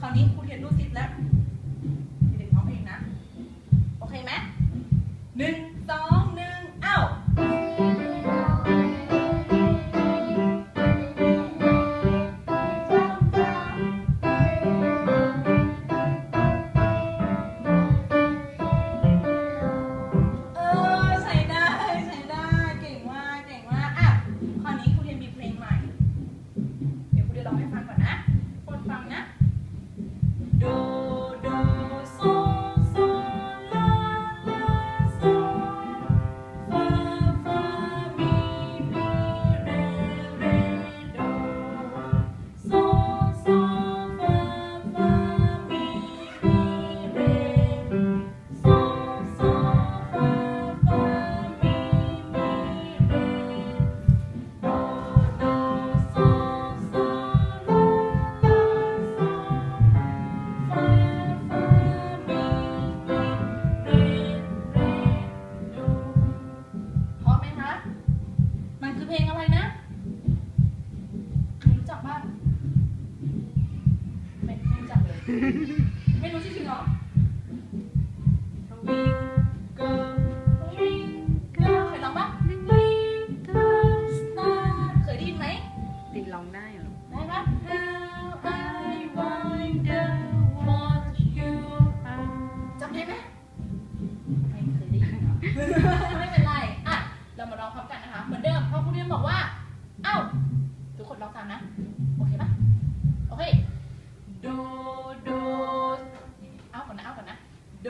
คราวนี้ครูเรียนรูปสิบแล้วเด็กๆร้องเพลงนะ โอเคไหมหนึ่ง คือเพลงอะไรนะรู้จักบ้างไม่ไม่รู้จักเลย ไม่รู้จริงๆเหรอเคยร้องปะเคยได้ไหมติดร้องได้เหรอ ได้ปะ How I wonder ร้องตามนะ โอเคปะโอเค โด โด เอาก่อนนะ เอาก่อนนะ โด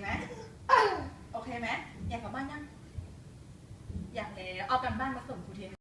ไหมโอเคไหมอยากกลับบ้านยังอยากแล้วเอากันบ้านมาส่งครูเทน